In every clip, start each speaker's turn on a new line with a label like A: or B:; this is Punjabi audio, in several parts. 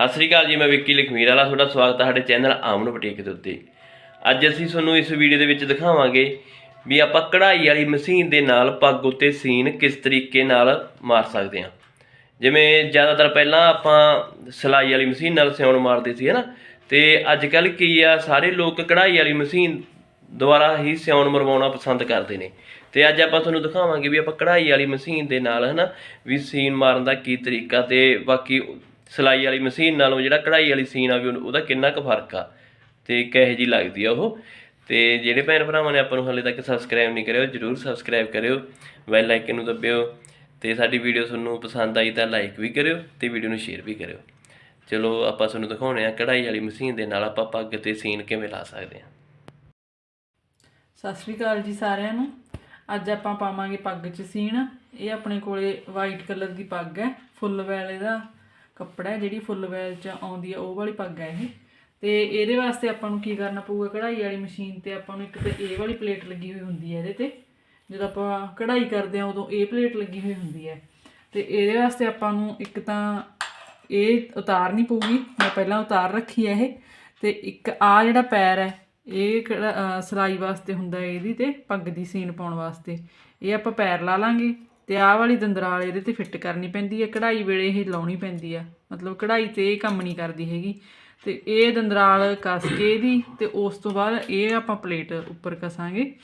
A: ਸਤਿ ਸ੍ਰੀ ਅਕਾਲ ਜੀ, ਮੈਂ ਵਿੱਕੀ ਲਖਮੀਰ ਵਾਲਾ, ਤੁਹਾਡਾ ਸਵਾਗਤ ਹੈ ਸਾਡੇ ਚੈਨਲ ਆਮਨ ਬੁਟੀਕ ਦੇ ਉੱਤੇ। ਅੱਜ ਅਸੀਂ ਤੁਹਾਨੂੰ ਇਸ ਵੀਡੀਓ ਦੇ ਵਿੱਚ ਦਿਖਾਵਾਂਗੇ ਵੀ ਆਪਾਂ ਕਢਾਈ ਵਾਲੀ ਮਸ਼ੀਨ ਦੇ ਨਾਲ ਪੱਗ ਉੱਤੇ ਸੀਨ ਕਿਸ ਤਰੀਕੇ ਨਾਲ ਮਾਰ ਸਕਦੇ ਹਾਂ। ਜਿਵੇਂ ਜ਼ਿਆਦਾਤਰ ਪਹਿਲਾਂ ਆਪਾਂ ਸਿਲਾਈ ਵਾਲੀ ਮਸ਼ੀਨ ਨਾਲ ਸਿਉਣ ਮਾਰਦੇ ਸੀ, ਹਨਾ? ਤੇ ਅੱਜ ਕੱਲ ਕੀ ਆ, ਸਾਰੇ ਲੋਕ ਕਢਾਈ ਵਾਲੀ ਮਸ਼ੀਨ ਦੁਆਰਾ ਹੀ ਸਿਉਣ ਮਰਵਾਉਣਾ ਪਸੰਦ ਕਰਦੇ ਨੇ। ਤੇ ਅੱਜ ਆਪਾਂ ਤੁਹਾਨੂੰ ਦਿਖਾਵਾਂਗੇ ਵੀ ਆਪਾਂ ਕਢਾਈ ਵਾਲੀ ਮਸ਼ੀਨ ਦੇ ਨਾਲ, ਹਨਾ? ਵੀ ਸੀਨ ਮਾਰਨ ਦਾ ਕੀ ਤਰੀਕਾ ਤੇ ਬਾਕੀ ਸਿਲਾਈ ਵਾਲੀ ਮਸ਼ੀਨ ਨਾਲੋਂ ਜਿਹੜਾ ਕਢਾਈ ਵਾਲੀ ਸੀਨ ਆ ਵੀ ਉਹਦਾ ਕਿੰਨਾ ਕੁ ਫ਼ਰਕ ਆ। ਤੇ ਕਿਹੋ ਜੀ ਲੱਗਦੀ ਆ ਉਹ। ਤੇ ਜਿਹੜੇ ਭੈਣ ਭਰਾਵਾਂ ਨੇ ਆਪਾਂ ਨੂੰ ਹਾਲੇ ਤੱਕ ਸਬਸਕ੍ਰਾਈਬ ਨਹੀਂ ਕਰਿਓ, ਜਰੂਰ ਸਬਸਕ੍ਰਾਈਬ ਕਰਿਓ। ਬੈਲ ਆਈਕਨ ਨੂੰ ਦਬਿਓ। ਤੇ ਸਾਡੀ ਵੀਡੀਓ ਤੁਹਾਨੂੰ ਪਸੰਦ ਆਈ ਤਾਂ ਲਾਈਕ ਵੀ ਕਰਿਓ ਤੇ ਵੀਡੀਓ ਨੂੰ ਸ਼ੇਅਰ ਵੀ ਕਰਿਓ। ਚਲੋ, ਆਪਾਂ ਤੁਹਾਨੂੰ ਦਿਖਾਉਣੇ ਆ ਕਢਾਈ ਵਾਲੀ ਮਸ਼ੀਨ ਦੇ ਨਾਲ ਆਪਾਂ ਪੱਗ ਤੇ ਸੀਨ ਕਿਵੇਂ ਲਾ ਸਕਦੇ ਹਾਂ
B: ਸਤਿ ਸ਼੍ਰੀ ਅਕਾਲ ਜੀ ਸਾਰਿਆਂ ਨੂੰ। ਅੱਜ ਆਪਾਂ ਪਾਵਾਂਗੇ ਪੱਗ 'ਚ ਸੀਨ ਇਹ ਆਪਣੇ ਕੋਲੇ ਵਾਈਟ ਕਲਰ ਦੀ ਪੱਗ ਹੈ, ਫੁੱਲ ਵੈਲ ਦਾ। ਕੱਪੜਾ ਜਿਹੜੀ ਫੁੱਲ ਵੈਲ 'ਚ ਆਉਂਦੀ ਹੈ ਉਹ ਵਾਲੀ ਪੱਗ ਹੈ ਇਹ। ਤੇ ਇਹਦੇ ਵਾਸਤੇ ਆਪਾਂ ਨੂੰ ਕੀ ਕਰਨਾ ਪਊਗਾ ਕਢਾਈ ਵਾਲੀ ਮਸ਼ੀਨ ਤੇ ਆਪਾਂ ਨੂੰ ਇੱਕ ਤੇ ਇਹ ਵਾਲੀ ਪਲੇਟ ਲੱਗੀ ਹੋਈ ਹੁੰਦੀ ਹੈ ਇਹਦੇ ਤੇ। ਜਦੋਂ ਆਪਾਂ ਕਢਾਈ ਕਰਦੇ ਆ ਉਦੋਂ ਇਹ ਪਲੇਟ ਲੱਗੀ ਹੋਈ ਹੁੰਦੀ ਹੈ। ਤੇ ਇਹਦੇ ਵਾਸਤੇ ਆਪਾਂ ਨੂੰ ਇੱਕ ਤਾਂ ਇਹ ਉਤਾਰਨੀ ਪਊਗੀ ਮੈਂ ਪਹਿਲਾਂ ਉਤਾਰ ਰੱਖੀ ਹੈ ਇਹ। ਤੇ ਇੱਕ ਆ ਜਿਹੜਾ ਪੈਰ ਹੈ ਇਹ ਕਿਹੜਾ, ਸਿਲਾਈ ਵਾਸਤੇ ਹੁੰਦਾ ਇਹਦੀ ਤੇ ਪੱਗ ਦੀ ਸੀਨ ਪਾਉਣ ਵਾਸਤੇ। ਇਹ ਆਪਾਂ ਪੈਰ ਲਾ ਲਾਂਗੇ। ਤੇ ਆਹ ਵਾਲੀ ਦੰਦਰਾਲ ਇਹਦੇ ਤੇ ਫਿੱਟ ਕਰਨੀ ਪੈਂਦੀ ਹੈ ਕਢਾਈ ਵੇਲੇ ਇਹ ਲਾਉਣੀ ਪੈਂਦੀ ਆ। ਮਤਲਬ ਕਢਾਈ ਤੇ ਇਹ ਕੰਮ ਨਹੀਂ ਕਰਦੀ ਹੈਗੀ। ਤੇ ਇਹ ਦੰਦਰਾਲ ਕੱਸ ਕੇ ਇਹਦੀ ਤੇ ਉਸ ਤੋਂ ਬਾਅਦ ਇਹ ਆਪਾਂ ਪਲੇਟ ਉੱਪਰ ਕਸਾਂਗੇ।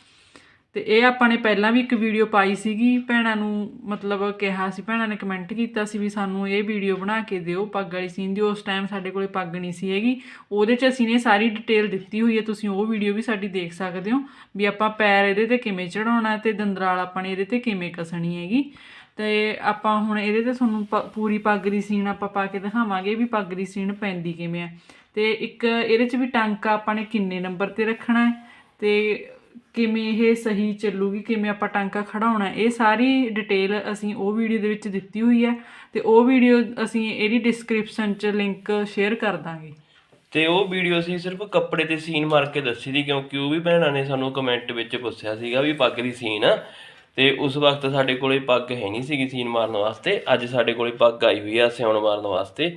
B: ਤੇ ਇਹ ਆਪਾਂ ਨੇ ਪਹਿਲਾਂ ਵੀ ਇੱਕ ਵੀਡੀਓ ਪਾਈ ਸੀਗੀ, ਭੈਣਾਂ ਨੂੰ ਮਤਲਬ ਕਿਹਾ ਸੀ, ਭੈਣਾਂ ਨੇ ਕਮੈਂਟ ਕੀਤਾ ਸੀ ਵੀ ਸਾਨੂੰ ਇਹ ਵੀਡੀਓ ਬਣਾ ਕੇ ਦਿਓ, ਪੱਗ ਵਾਲੀ ਸੀਨ ਦੀ, ਉਸ ਟਾਈਮ ਸਾਡੇ ਕੋਲੇ ਪੱਗ ਨਹੀਂ ਸੀ ਹੈਗੀ। ਉਹਦੇ 'ਚ ਅਸੀਂ ਨੇ ਸਾਰੀ ਡਿਟੇਲ ਦਿੱਤੀ ਹੋਈ ਹੈ, ਤੁਸੀਂ ਉਹ ਵੀਡੀਓ ਵੀ ਸਾਡੀ ਦੇਖ ਸਕਦੇ ਹੋ, ਵੀ ਆਪਾਂ ਪੈਰ ਇਹਦੇ ਤੇ ਕਿਵੇਂ ਚੜਾਉਣਾ ਤੇ ਦੰਦਰਾਲ ਆਪਾਂ ਨੇ ਇਹਦੇ ਤੇ ਕਿਵੇਂ ਕਸਣੀ ਹੈਗੀ। ਤੇ ਆਪਾਂ ਹੁਣ ਇਹਦੇ ਤੇ ਤੁਹਾਨੂੰ ਪ- ਪੂਰੀ ਪੱਗ ਦੀ ਸੀਨ ਆਪਾਂ ਪਾ ਕੇ ਦਿਖਾਵਾਂਗੇ ਵੀ ਪੱਗ ਦੀ ਸੀਨ ਪੈਂਦੀ ਕਿਵੇਂ ਆ। ਤੇ ਇੱਕ ਇਹਦੇ 'ਚ ਵੀ ਟਾਂਕਾ ਆਪਾਂ ਨੇ ਕਿੰਨੇ ਨੰਬਰ ਤੇ ਰੱਖਣਾ ਹੈ, ਤੇ ਕਿਵੇਂ ਇਹ ਸਹੀ ਚੱਲੂਗੀ, ਕਿਵੇਂ ਆਪਾਂ ਟਾਂਕਾ ਖੜਾਉਣਾ ਇਹ ਸਾਰੀ ਡਿਟੇਲ ਅਸੀਂ ਉਹ ਵੀਡੀਓ ਦੇ ਵਿੱਚ ਦਿੱਤੀ ਹੋਈ ਹੈ ਤੇ ਉਹ ਵੀਡੀਓ ਅਸੀਂ ਇਹਦੀ ਡਿਸਕ੍ਰਿਪਸ਼ਨ 'ਚ ਲਿੰਕ ਸ਼ੇਅਰ ਕਰ ਦਾਂਗੇ।
A: ਤੇ ਉਹ ਵੀਡੀਓ ਅਸੀਂ ਸਿਰਫ ਕੱਪੜੇ ਤੇ ਸੀਨ ਮਾਰ ਕੇ ਦੱਸੀ ਦੀ ਕਿਉਂਕਿ ਉਹ ਵੀ ਭੈਣਾਂ ਨੇ ਸਾਨੂੰ ਕਮੈਂਟ ਵਿੱਚ ਪੁੱਛਿਆ ਸੀਗਾ ਵੀ ਪੱਗ ਦੀ ਸੀਨ ਆ। ਤੇ ਉਸ ਵਕਤ ਸਾਡੇ ਕੋਲੇ ਪੱਗ ਹੈ ਨਹੀਂ ਸੀਗੀ ਸੀਨ ਮਾਰਨ ਵਾਸਤੇ, ਅੱਜ ਸਾਡੇ ਕੋਲੇ ਪੱਗ ਆਈ ਹੋਈ ਆ ਸਿਉਣ ਮਾਰਨ ਵਾਸਤੇ।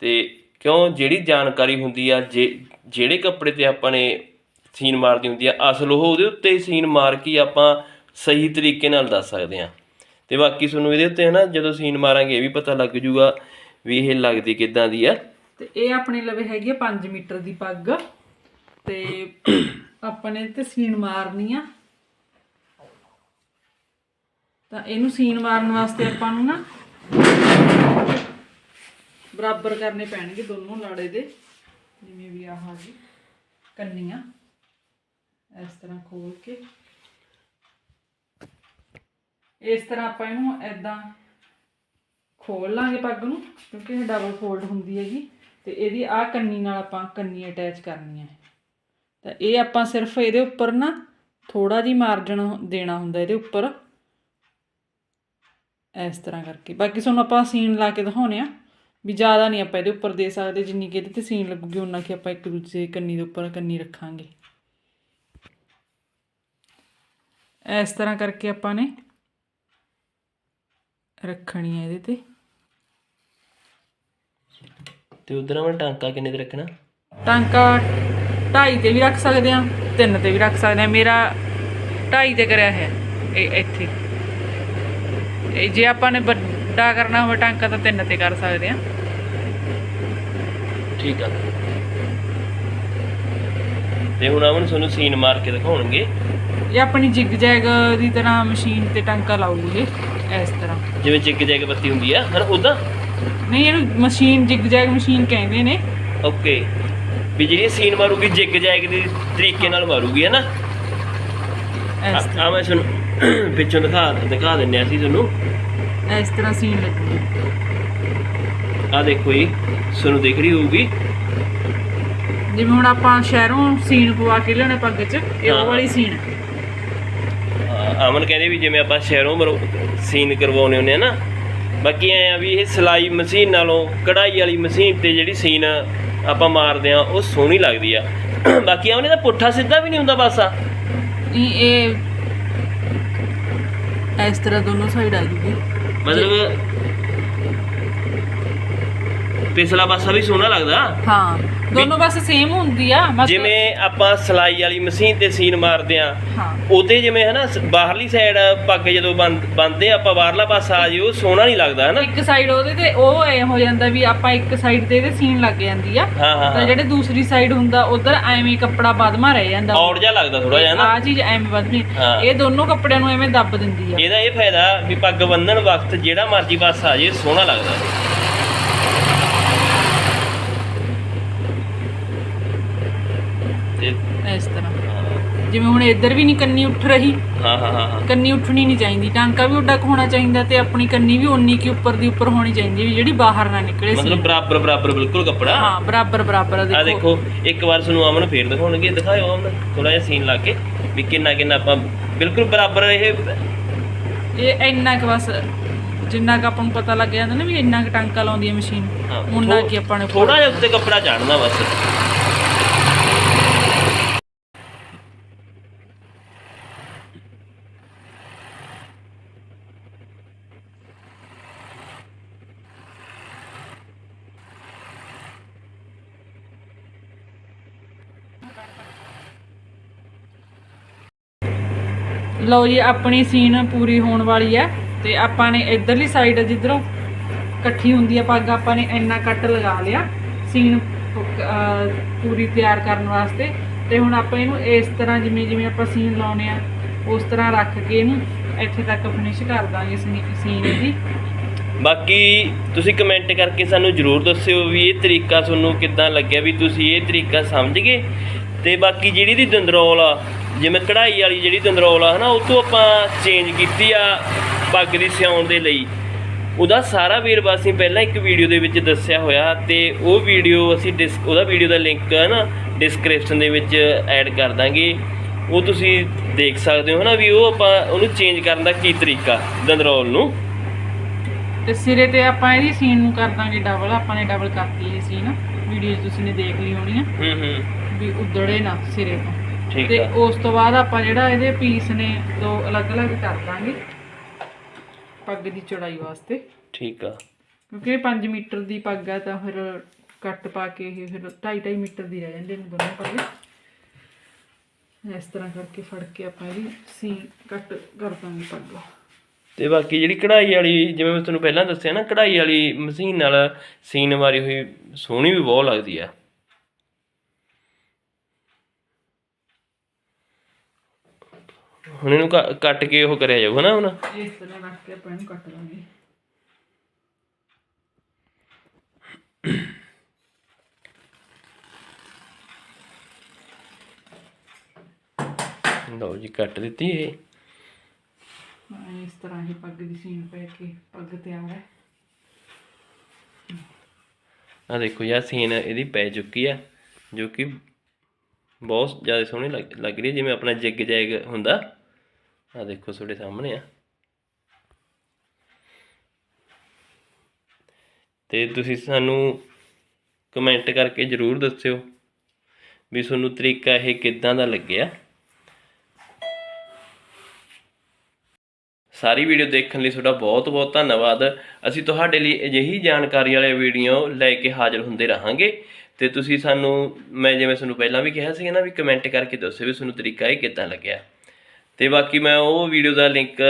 A: ਤੇ ਕਿਉਂ, ਜਿਹੜੀ ਜਾਣਕਾਰੀ ਹੁੰਦੀ ਆ, ਜੇ, ਜਿਹੜੇ ਕੱਪੜੇ ਤੇ ਆਪਾਂ ਨੇ ਸੀਨ ਮਾਰਦੀ ਹੁੰਦੀ ਆ। ਅਸਲ ਉਹ ਉਹਦੇ ਉੱਤੇ ਹੀ ਸੀਨ ਮਾਰ ਕੇ ਆਪਾਂ ਸਹੀ ਤਰੀਕੇ ਨਾਲ ਦੱਸ ਸਕਦੇ ਆ ਤੇ ਬਾਕੀ ਤੁਹਾਨੂੰ ਇਹਦੇ ਉੱਤੇ ਹਨਾ, ਜਦੋਂ ਸੀਨ ਮਾਰਾਂਗੇ ਇਹ ਵੀ ਪਤਾ ਲੱਗ ਜੂਗਾ ਵੀ ਇਹ ਲੱਗਦੀ ਕਿੱਦਾਂ ਦੀ ਆ।
B: ਤੇ ਇਹ ਆਪਣੇ ਲਵੇ ਹੈਗੀ ਆ 5 ਮੀਟਰ ਦੀ ਪੱਗ। ਤੇ ਆਪਾਂ ਨੇ ਤੇ ਸੀਨ ਮਾਰਨੀ ਆ। ਤਾਂ ਇਹਨੂੰ ਸੀਨ ਮਾਰਨ ਵਾਸਤੇ ਆਪਾਂ ਨੂੰ ਨਾ ਬਰਾਬਰ ਕਰਨੇ ਪੈਣਗੇ ਦੋਨੋਂ ਲਾੜੇ ਦੇ। ਜਿਵੇਂ ਵੀ ਆਹ ਜੀ ਕੰਨੀਆਂ। ਇਸ ਤਰ੍ਹਾਂ ਖੋਲ ਕੇ ਇਸ ਤਰ੍ਹਾਂ ਆਪਾਂ ਇਹਨੂੰ ਐਦਾਂ ਖੋਲ ਲਾਂਗੇ ਪੱਗ ਨੂੰ ਕਿਉਂਕਿ ਇਹ ਡਬਲ ਫੋਲਡ ਹੁੰਦੀ ਹੈਗੀ ਤੇ ਇਹਦੀ ਆਹ ਕੰਨੀ ਨਾਲ ਆਪਾਂ ਕੰਨੀ ਅਟੈਚ ਕਰਨੀ ਹੈ ਤਾਂ ਇਹ ਆਪਾਂ ਸਿਰਫ ਇਹਦੇ ਉੱਪਰ ਨਾ ਥੋੜਾ ਜਿਹਾ ਮਾਰਜਨ ਦੇਣਾ ਹੁੰਦਾ ਇਹਦੇ ਉੱਪਰ ਇਸ ਤਰ੍ਹਾਂ ਕਰਕੇ ਬਾਕੀ ਤੁਹਾਨੂੰ ਆਪਾਂ ਸੀਨ ਲਾ ਕੇ ਦਿਖਾਉਨੇ ਆ ਵੀ ਜ਼ਿਆਦਾ ਨਹੀਂ ਆਪਾਂ ਇਹਦੇ ਉੱਪਰ ਦੇ ਸਕਦੇ ਜਿੰਨੀ ਕਿ ਇਹਦੇ ਤੇ ਸੀਨ ਲੱਗੂਗੀ ਉਹਨਾਂ ਕਿ ਆਪਾਂ ਇੱਕ ਦੂਜੇ ਕੰਨੀ ਦੇ ਉੱਪਰ ਕੰਨੀ ਰੱਖਾਂਗੇ ਇਸ ਤਰ੍ਹਾਂ ਕਰਕੇ ਆਪਾਂ ਨੇ ਰੱਖਣੀ ਹੈ ਇਹਦੇ ਤੇ।
A: ਤੇ ਉਧਰ ਮੈਂ ਟਾਂਕਾ ਕਿੰਨੇ ਤੇ ਰੱਖਣਾ?
B: ਟਾਂਕਾ ਢਾਈ ਤੇ ਵੀ ਰੱਖ ਸਕਦੇ ਆ ਤਿੰਨ ਤੇ ਵੀ ਰੱਖ ਸਕਦੇ ਆ ਮੇਰਾ ਢਾਈ ਤੇ ਕਰਿਆ ਹੈ ਇਹ ਇੱਥੇ। ਇਹ ਜੇ ਆਪਾਂ ਨੇ ਵੱਡਾ ਕਰਨਾ ਹੋਵੇ ਟਾਂਕਾ ਤਾਂ ਤਿੰਨ ਤੇ ਕਰ ਸਕਦੇ ਆ
A: ਠੀਕ ਆ। ਤੇ ਹੁਣ ਆਵਨ ਤੁਹਾਨੂੰ ਸੀਨ ਮਾਰ ਕੇ ਦਿਖਾਉਣਗੇ।
B: ਇਹ ਆਪਣੀ ਜਿਗ ਜੈਗ ਦੀ ਤਰ੍ਹਾਂ ਮਸ਼ੀਨ ਤੇ ਟਾਂਕਾ ਲਾਊਗੇ ਇਸ ਤਰ੍ਹਾਂ।
A: ਜਿਵੇਂ ਚਿੱਕ ਜੈਗ ਬੱਤੀ ਹੁੰਦੀ ਆ ਹਨਾ ਉਦਾਂ
B: ਨਹੀਂ ਇਹਨੂੰ ਮਸ਼ੀਨ ਜਿਗ ਜੈਗ ਮਸ਼ੀਨ ਕਹਿੰਦੇ ਨੇ।
A: ਓਕੇ। ਵੀ ਜਿਹੜੀ ਸੀਨ ਮਾਰੂਗੀ ਜਿੱਗ ਜੈਗ ਦੀ ਤਰੀਕੇ ਨਾਲ ਮਾਰੂਗੀ ਹਨਾ?
B: ਇਸ
A: ਆ ਮੈਂ ਤੁਹਾਨੂੰ ਵਿੱਚੋਂ ਦਿਖਾ ਦਿਖਾ ਦਿੰਨੇ ਆ ਅਸੀਂ ਤੁਹਾਨੂੰ।
B: ਤਰ੍ਹਾਂ ਇਸ ਤਰ੍ਹਾਂ ਸੀਨ ਲੱਗੂਗੀ।
A: ਆ ਦੇਖੋ ਜੀ ਤੁਹਾਨੂੰ ਦਿਖ ਰਹੀ ਹੋਊਗੀ।
B: ਜਿਵੇਂ ਹੁਣ ਆਪਾਂ ਸ਼ਹਿਰੋਂ ਸੀਨ ਪਵਾ ਕੇ ਲਿਆਉਣੇ ਪੱਗ 'ਚ ਇਹ
A: ਹਾਂ।
B: ਵਾਲੀ ਸੀਨ। ਹੈ
A: ਅਮਨ ਕਹਿੰਦੇ ਵੀ ਜਿਵੇਂ ਆਪਾਂ ਸ਼ਹਿਰੋਂ ਸੀਨ ਕਰਵਾਉਨੇ ਆ ਨਾ ਬਾਕੀ ਐ ਆ ਵੀ ਇਹ ਸਿਲਾਈ ਮਸ਼ੀਨ ਨਾਲੋਂ ਕਢਾਈ ਵਾਲੀ ਮਸ਼ੀਨ ਤੇ ਜਿਹੜੀ ਸੀਨ ਆਪਾਂ ਮਾਰਦੇ ਆ ਉਹ ਸੋਹਣੀ ਲੱਗਦੀ ਆ। ਬਾਕੀ ਉਹਨੇ ਤਾਂ ਪੁੱਠਾ ਸਿੱਧਾ ਵੀ ਨਹੀਂ ਹੁੰਦਾ ਬਸ ਆ।
B: ਇਹ ਇਹ ਇਸ ਤਰ੍ਹਾਂ ਦੋਨੋਂ ਸਾਈਡ ਆ ਜੂਗੀ।
A: ਮਤਲਬ ਪਿਛਲਾ ਪਾਸਾ ਵੀ ਸੋਹਣਾ ਲੱਗਦਾ।
B: ਹਾਂ ਦੋਨੋਂ ਬਸ ਸੇਮ ਹੁੰਦੀ ਆ ਬਸ
A: ਜਿਵੇਂ ਆਪਾਂ ਸਲਾਈ ਵਾਲੀ ਮਸ਼ੀਨ ਤੇ ਸੀਨ ਮਾਰਦੇ ਆ
B: ਹਾਂ।
A: ਉਹਤੇ ਜਿਵੇਂ ਹਨਾ ਸ- ਬਾਹਰਲੀ ਸਾਈਡ ਪੱਗ ਜਦੋਂ ਬੰਦ- ਬੰਨਦੇ ਆ, ਆਪਾਂ ਬਾਹਰਲਾ ਪਾਸਾ ਆ ਜੇ ਉਹ ਸੋਹਣਾ ਨਹੀਂ ਲੱਗਦਾ ਹਨਾ।
B: ਇੱਕ ਸਾਈਡ ਉਹਦੇ ਤੇ ਉਹ ਐ ਹੋ ਜਾਂਦਾ ਵੀ ਆਪਾਂ ਇੱਕ ਸਾਈਡ ਤੇ ਇਹਦੇ ਸੀਨ ਲੱਗ ਜਾਂਦੀ ਆ।
A: ਹਾਂ ਹਾਂ
B: ਤਾਂ
A: ਹਾਂ।
B: ਜਿਹੜੇ ਦੂਸਰੀ ਸਾਈਡ ਹੁੰਦਾ ਉਧਰ ਐਵੇਂ ਕੱਪੜਾ ਬਾਦਮਾ ਰਹਿ ਜਾਂਦਾ।
A: ਔੜ ਜਿਹਾ ਲੱਗਦਾ ਥੋੜਾ ਜਿਹਾ ਨਾ
B: ਆ ਚੀਜ਼ ਐਵੇਂ
A: ਹਾਂ।
B: ਇਹ ਦੋਨੋਂ ਕੱਪੜਿਆਂ ਨੂੰ ਐਵੇਂ ਦੱਬ ਦਿੰਦੀ ਆ।
A: ਇਹਦਾ ਇਹ ਫਾਇਦਾ ਵੀ ਪੱਗ ਬੰਨਣ ਵਕਤ ਜਿਹੜਾ ਮਰਜ਼ੀ ਪਾਸਾ ਆ ਜੇ ਸੋਹਣਾ ਲੱਗਦਾ ਤੇ
B: ਇਸ ਤਰ੍ਹਾਂ। ਜਿਵੇਂ ਹੁਣ ਇੱਧਰ ਵੀ ਨਹੀਂ ਕੰਨੀ ਉੱਠ ਰਹੀ।
A: ਹਾਂ ਹਾਂ ਹਾਂ ਹਾਂ।
B: ਕੰਨੀ ਉੱਠਣੀ ਨਹੀਂ ਚਾਹੀਦੀ। ਟਾਂਕਾ ਵੀ ਉੱਡਾ ਕੁ ਹੋਣਾ ਚਾਹੀਦਾ ਤੇ ਆਪਣੀ ਕੰਨੀ ਵੀ ਉਨੀ ਕੀ ਉੱਪਰ ਦੀ ਉੱਪਰ ਹੋਣੀ ਚਾਹੀਦੀ ਵੀ ਜਿਹੜੀ ਬਾਹਰ ਨਾ ਨਿਕਲੇ
A: ਮਤਲਬ ਬਰਾਬਰ ਬਰਾਬਰ ਬਿਲਕੁਲ ਕੱਪੜਾ।
B: ਹਾਂ ਬਰਾਬਰ ਬਰਾਬਰ ਆ
A: ਆ
B: ਦੇਖੋ।
A: ਦੇਖੋ ਇੱਕ ਵਾਰ ਤੁਹਾਨੂੰ ਅਮਨ ਫੇਰ ਦਿਖਾਉਣਗੇ ਦਿਖਾਇਓ ਅਮਨ ਥੋੜਾ ਜਿਹਾ ਸੀਨ ਲਾ ਕੇ ਵੀ ਕਿੰਨਾ ਕਿੰਨਾ ਆਪਾਂ ਬਿਲਕੁਲ ਬਰਾਬਰ ਇਹ
B: ਇਹ ਇੰਨਾ ਕੁ ਬਸ ਜਿੰਨਾ ਕੁ ਆਪਾਂ ਨੂੰ ਪਤਾ ਲੱਗ ਜਾਂਦਾ ਨਾ ਵੀ ਇੰਨਾ ਕੁ ਟਾਂਕਾ ਲਾਉਂਦੀ ਹੈ ਮਸ਼ੀਨ।
A: ਥੋ-
B: ਕੀ ਆਪਾਂ ਨੇ
A: ਥੋੜਾ ਜਿਹਾ ਉੱਤੇ ਕੱਪੜਾ ਚੜਨਾ ਬਸ।
B: ਲਓ ਜੀ, ਆਪਣੀ ਸੀਨ ਪੂਰੀ ਹੋਣ ਵਾਲੀ ਹੈ ਤੇ ਆਪਾਂ ਨੇ ਇਧਰਲੀ ਸਾਈਡ ਜਿੱਧਰੋਂ ਇਕੱਠੀ ਹੁੰਦੀ ਹੈ ਪੱਗ, ਆਪਾਂ ਨੇ ਇੰਨਾ ਕੱਟ ਲਗਾ ਲਿਆ ਸੀਨ ਪੂਰੀ ਤਿਆਰ ਕਰਨ ਵਾਸਤੇ। ਤੇ ਹੁਣ ਆਪਾਂ ਇਹਨੂੰ ਇਸ ਤਰ੍ਹਾਂ ਜਿਵੇਂ ਜਿਵੇਂ ਆਪਾਂ ਸੀਨ ਲਾਉਨੇ ਆ, ਉਸ ਤਰ੍ਹਾਂ ਰੱਖ ਕੇ ਇਹਨੂੰ ਇੱਥੇ ਤੱਕ ਫਿਨਿਸ਼ ਕਰ ਦਾਂਗੇ ਸੀਨ ਸੀਨ ਦੀ
A: ਬਾਕੀ ਤੁਸੀਂ ਕਮੈਂਟ ਕਰਕੇ ਸਾਨੂੰ ਜਰੂਰ ਦੱਸਿਓ ਵੀ ਇਹ ਤਰੀਕਾ ਤੁਹਾਨੂੰ ਕਿੱਦਾਂ ਲੱਗਿਆ, ਵੀ ਤੁਸੀਂ ਇਹ ਤਰੀਕਾ ਸਮਝ ਗਏ। ਤੇ ਬਾਕੀ ਜਿਹੜੀ ਦੀ ਦੰਦਰੋਲ ਆ ਜਿਵੇਂ ਕਢਾਈ ਵਾਲੀ ਜਿਹੜੀ ਦੰਦਰੋਲ ਆ ਹਨਾ ਉਹ ਤੋਂ ਆਪਾਂ ਚੇਂਜ ਕੀਤੀ ਆ ਪੱਗ ਦੀ ਸਿਉਣ ਦੇ ਲਈ। ਉਹਦਾ ਸਾਰਾ ਵੇਰਵਾ ਅਸੀਂ ਪਹਿਲਾਂ ਇੱਕ ਵੀਡੀਓ ਦੇ ਵਿੱਚ ਦੱਸਿਆ ਹੋਇਆ ਤੇ ਉਹ ਵੀਡੀਓ ਅਸੀਂ ਉਹਦਾ ਵੀਡੀਓ ਦਾ ਲਿੰਕ ਹੈ ਨਾ ਡਿਸਕ੍ਰਿਪਸ਼ਨ ਦੇ ਵਿੱਚ ਐਡ ਕਰ ਦਾਂਗੇ। ਉਹ ਤੁਸੀਂ ਦੇਖ ਸਕਦੇ ਹੋ ਹਨਾ ਵੀ ਉਹ ਆਪਾਂ ਉਹਨੂੰ ਚੇਂਜ ਕਰਨ ਦਾ ਕੀ ਤਰੀਕਾ ਦੰਦਰੋਲ ਨੂੰ।
B: ਤੇ ਸਿਰੇ ਤੇ ਆਪਾਂ ਇਹਦੀ ਸੀਨ ਨੂੰ ਕਰ ਦਾਂਗੇ ਡਬਲ ਆਪਾਂ ਨੇ ਡਬਲ ਕਰਤੀ ਇਹ ਸੀਨ। ਵੀਡੀਓ ਤੁਸੀਂ ਨੇ ਦੇਖ ਲਈ ਹੋਣੀ ਆ
A: ਹੂੰ ਹੂੰ।
B: ਵੀ ਉਧੜੇ ਨਾ ਸਿਰੇ ਤੋਂ।
A: ਠੀਕ
B: ਤੇ
A: ਆ।
B: ਉਸ ਤੋਂ ਬਾਅਦ ਆਪਾਂ ਜਿਹੜਾ ਇਹਦੇ ਪੀਸ ਨੇ ਦੋ ਅਲੱਗ-ਅਲੱਗ ਕਰ ਦਾਂਗੇ। ਪੱਗ ਦੀ ਚੌੜਾਈ ਵਾਸਤੇ।
A: ਠੀਕ ਆ।
B: ਕਿਉਂਕਿ ਇਹ 5 ਮੀਟਰ ਦੀ ਪੱਗ ਆ ਤਾਂ ਫਿਰ ਕੱਟ ਪਾ ਕੇ ਇਹ ਫਿਰ 2.5 ਮੀਟਰ ਦੀ ਰਹਿ ਜਾਂਦੇ ਨੇ ਦੋਨੋਂ ਪੱਗ। ਇਸ ਤਰ੍ਹਾਂ ਕਰਕੇ ਫੜ ਕੇ ਆਪਾਂ ਇਹਦੀ ਸੀ ਕੱਟ ਕਰ ਦਾਂਗੇ ਪੱਗ।
A: ਤੇ ਬਾਕੀ ਜਿਹੜੀ ਕਢਾਈ ਵਾਲੀ ਜਿਵੇਂ ਮੈਂ ਤੁਹਾਨੂੰ ਪਹਿਲਾਂ ਦੱਸਿਆ ਨਾ ਕਢਾਈ ਵਾਲੀ ਮਸ਼ੀਨ ਨਾਲ ਸੀਨ ਮਾਰੀ ਹੋਈ ਸੋਹਣੀ ਵੀ ਬਹੁਤ ਲੱਗਦੀ ਆ। ਹੁਣ ਇਹਨੂੰ ਕ- ਕੱਟ ਕੇ ਉਹ ਕਰਿਆ ਜਾਊਗਾ ਨਾ ਹੁਣ?
B: ਇਸ ਤਰ੍ਹਾਂ ਰੱਖ ਕੇ ਆਪਾਂ ਇਹਨੂੰ ਕੱਟ
A: ਲਓ ਜੀ ਕੱਟ ਦਿੱਤੀ ਇਹ।
B: ਹਾਂ, ਇਸ ਤਰ੍ਹਾਂ ਹੀ ਪੱਗ ਦੀ ਸੀਨ ਪੈ ਕੇ ਪੱਗ ਤਿਆਰ ਹੈ।
A: ਆ ਦੇਖੋ ਯਾਰ ਸੀਨ ਇਹਦੀ ਪੈ ਚੁੱਕੀ ਆ ਜੋ ਕਿ ਬਹੁਤ ਜ਼ਿਆਦਾ ਸੋਹਣੀ ਲੱਗ ਲੱਗ ਰਹੀ ਹੈ ਜਿਵੇਂ ਆਪਣਾ ਜਿਗ ਜੈਗ ਹੁੰਦਾ। ਆ ਦੇਖੋ ਤੁਹਾਡੇ ਸਾਹਮਣੇ ਆ। ਤੇ ਤੁਸੀਂ ਸਾਨੂੰ ਕਮੈਂਟ ਕਰਕੇ ਜਰੂਰ ਦੱਸਿਓ ਵੀ ਤੁਹਾਨੂੰ ਤਰੀਕਾ ਇਹ ਕਿੱਦਾਂ ਦਾ ਲੱਗਿਆ। ਸਾਰੀ ਵੀਡੀਓ ਦੇਖਣ ਲਈ ਤੁਹਾਡਾ ਬਹੁਤ ਬਹੁਤ ਧੰਨਵਾਦ। ਅਸੀਂ ਤੁਹਾਡੇ ਲਈ ਅਜਿਹੀ ਜਾਣਕਾਰੀ ਵਾਲੇ ਵੀਡੀਓ ਲੈ ਕੇ ਹਾਜ਼ਰ ਹੁੰਦੇ ਰਹਾਂਗੇ। ਤੇ ਤੁਸੀਂ ਸਾਨੂੰ, ਮੈਂ ਜਿਵੇਂ ਤੁਹਾਨੂੰ ਪਹਿਲਾਂ ਵੀ ਕਿਹਾ ਸੀ ਨਾ ਵੀ ਕਮੈਂਟ ਕਰਕੇ ਦੱਸਿਓ ਵੀ ਤੁਹਾਨੂੰ ਤਰੀਕਾ ਇਹ ਕਿੱਦਾਂ ਲੱਗਿਆ। ਤੇ ਬਾਕੀ ਮੈਂ ਉਹ ਵੀਡੀਓ ਦਾ ਲਿੰਕ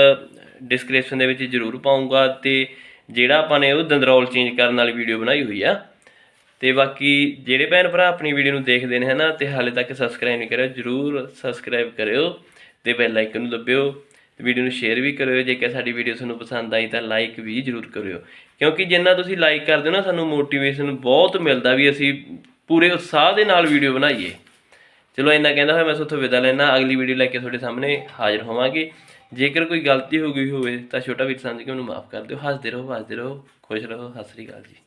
A: ਡਿਸਕ੍ਰਿਪਸ਼ਨ ਦੇ ਵਿੱਚ ਜ਼ਰੂਰ ਪਾਉਂਗਾ ਤੇ ਜਿਹੜਾ ਆਪਾਂ ਨੇ ਉਹ ਦੰਦਰੌਲ ਚੇਂਜ ਕਰਨ ਵਾਲੀ ਵੀਡੀਓ ਬਣਾਈ ਹੋਈ ਆ। ਤੇ ਬਾਕੀ ਜਿਹੜੇ ਭੈਣ ਭਰਾ ਆਪਣੀ ਵੀਡੀਓ ਨੂੰ ਦੇਖਦੇ ਨੇ ਹਨਾ, ਤੇ ਹਾਲੇ ਤੱਕ ਸਬਸਕ੍ਰਾਈਬ ਨਹੀਂ ਕਰਿਆ, ਜਰੂਰ ਸਬਸਕ੍ਰਾਈਬ ਕਰਿਓ ਤੇ ਬੈਲ ਆਈਕਨ ਨੂੰ ਦਬਿਓ ਤੇ ਵੀਡੀਓ ਨੂੰ ਸ਼ੇਅਰ ਵੀ ਕਰਿਓ। ਜੇਕਰ ਸਾਡੀ ਵੀਡੀਓ ਤੁਹਾਨੂੰ ਪਸੰਦ ਆਈ ਤਾਂ ਲਾਈਕ ਵੀ ਜਰੂਰ ਕਰਿਓ। ਕਿਉਂਕਿ ਜਿੰਨਾ ਤੁਸੀਂ ਲਾਈਕ ਕਰਦੇ ਹੋ ਨਾ, ਸਾਨੂੰ ਮੋਟੀਵੇਸ਼ਨ ਬਹੁਤ ਮਿਲਦਾ ਵੀ ਅਸੀਂ ਪੂਰੇ ਉਤਸ਼ਾਹ ਦੇ ਨਾਲ ਵੀਡੀਓ ਬਣਾਈਏ। ਚਲੋ ਇੰਨਾ ਕਹਿੰਦਾ ਹੋਇਆ, ਮੈਂ ਤੁਹਾਥੋਂ ਵਿਦਾ ਲੈਣਾ ਅਗਲੀ ਵੀਡੀਓ ਲੈ ਕੇ ਤੁਹਾਡੇ ਸਾਹਮਣੇ ਹਾਜ਼ਰ ਹੋਵਾਂਗੇ। ਜੇਕਰ ਕੋਈ ਗਲਤੀ ਹੋ ਗਈ ਹੋਵੇ, ਤਾਂ ਛੋਟਾ ਵੀਰ ਸਮਝ ਕੇ ਉਹਨੂੰ ਮਾਫ ਕਰ ਦਿਓ। ਹੱਸਦੇ ਰਹੋ ਹੱਸਦੇ ਰਹੋ, ਖੁਸ਼ ਰਹੋ। ਸਤਿ ਸ੍ਰੀ ਅਕਾਲ ਜੀ।